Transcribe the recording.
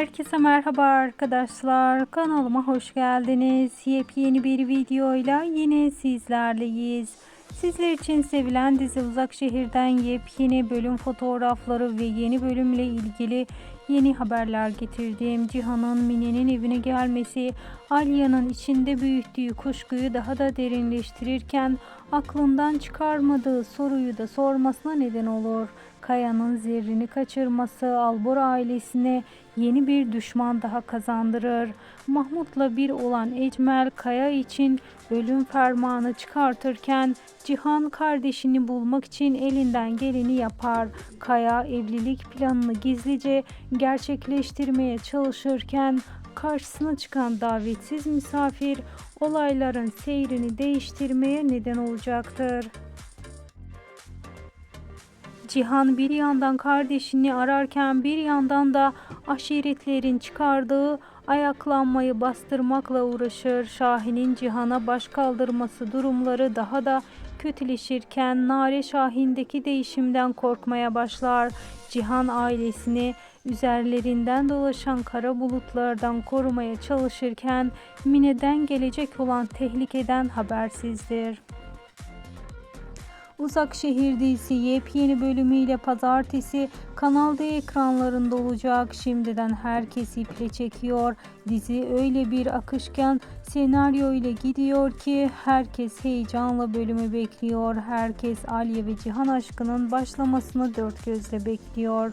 Herkese merhaba arkadaşlar. Kanalıma hoş geldiniz. Yepyeni bir videoyla yine sizlerleyiz. Sizler için sevilen dizi Uzak Şehir'den yepyeni bölüm fotoğrafları ve yeni bölümle ilgili yeni haberler getirdim. Cihan'ın Mine'nin evine gelmesi Alya'nın içinde büyüttüğü kuşkuyu daha da derinleştirirken aklından çıkarmadığı soruyu da sormasına neden olur. Kaya'nın zerrini kaçırması Albor ailesine yeni bir düşman daha kazandırır. Mahmut'la bir olan Ecmel Kaya için ölüm fermanı çıkartırken Cihan kardeşini bulmak için elinden geleni yapar. Kaya evlilik planını gizlice gerçekleştirmeye çalışırken karşısına çıkan davetsiz misafir olayların seyrini değiştirmeye neden olacaktır. Cihan bir yandan kardeşini ararken bir yandan da aşiretlerin çıkardığı ayaklanmayı bastırmakla uğraşır. Şahin'in Cihan'a baş kaldırması durumları daha da kötüleşirken Nare Şahin'deki değişimden korkmaya başlar. Cihan ailesini üzerlerinden dolaşan kara bulutlardan korumaya çalışırken Mine'den gelecek olan tehlikeden habersizdir. Uzak Şehir dizisi yepyeni bölümüyle pazartesi Kanal D ekranlarında olacak. Şimdiden herkes iple çekiyor. Dizi öyle bir akışkan senaryo ile gidiyor ki herkes heyecanla bölümü bekliyor. Herkes Alya ve Cihan aşkının başlamasını dört gözle bekliyor.